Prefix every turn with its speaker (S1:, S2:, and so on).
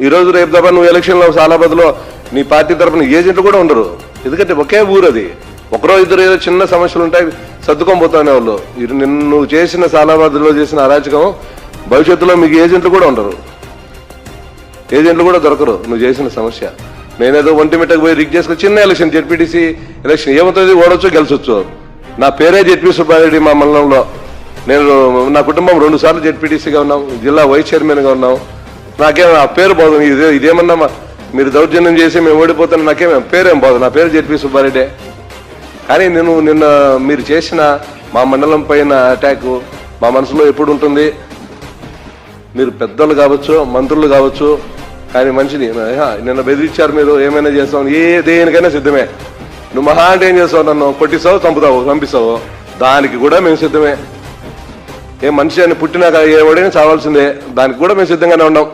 S1: ఈ రోజు రేపు తప్ప నువ్వు ఎలక్షన్లో సాలాబాద్లో నీ పార్టీ తరఫున ఏజెంట్లు కూడా ఉండరు. ఎందుకంటే ఒకే ఊరు అది. ఒకరో ఇద్దరు ఏదో చిన్న సమస్యలు ఉంటాయి సర్దుకొని పోతానే వాళ్ళు. నిన్ను నువ్వు చేసిన సాలాబాద్లో చేసిన అరాచకం భవిష్యత్తులో మీకు ఏజెంట్లు కూడా ఉండరు. ఏజెంట్లు కూడా దొరకరు నువ్వు చేసిన సమస్య. నేనేదో ఒంటి మిట్టకు పోయి రిక్ చేసుకుని చిన్న ఎలక్షన్ జడ్పీటీసీ ఎలక్షన్ ఏమవుతుంది ఓడొచ్చు గెలిచొచ్చు. నా పేరే జెడ్పీ సుబ్బారెడ్డి మా మండలంలో. నేను నా కుటుంబం రెండు సార్లు జెడ్పీటీసీగా ఉన్నాం జిల్లా వైస్ చైర్మన్గా ఉన్నాం. నాకేం ఆ పేరు బాధ ఇదే ఇదేమన్నా మీరు దౌర్జన్యం చేసి మేము ఓడిపోతాను నాకేం పేరేం బాధ? నా పేరు జెడ్పీ సుబ్బారెడ్డి. కానీ నేను నిన్న మీరు చేసిన మా మండలం పైన అటాక్ మా మనసులో ఎప్పుడు ఉంటుంది? మీరు పెద్దలు కావచ్చు మంత్రులు కావచ్చు కానీ మంచిది నిన్న బెదిరించారు మీరు ఏమైనా చేస్తావు? ఏ దేనికైనా సిద్ధమే. నువ్వు మహా అంటే ఏం చేస్తావు నన్ను? కొట్టిస్తావు చంపుతావు చంపిస్తావు? దానికి కూడా మేము సిద్ధమే. ఏ మనిషి అని పుట్టినాక ఏ ఒడైనా చావాల్సిందే. దానికి కూడా మేము సిద్ధంగానే ఉన్నాం.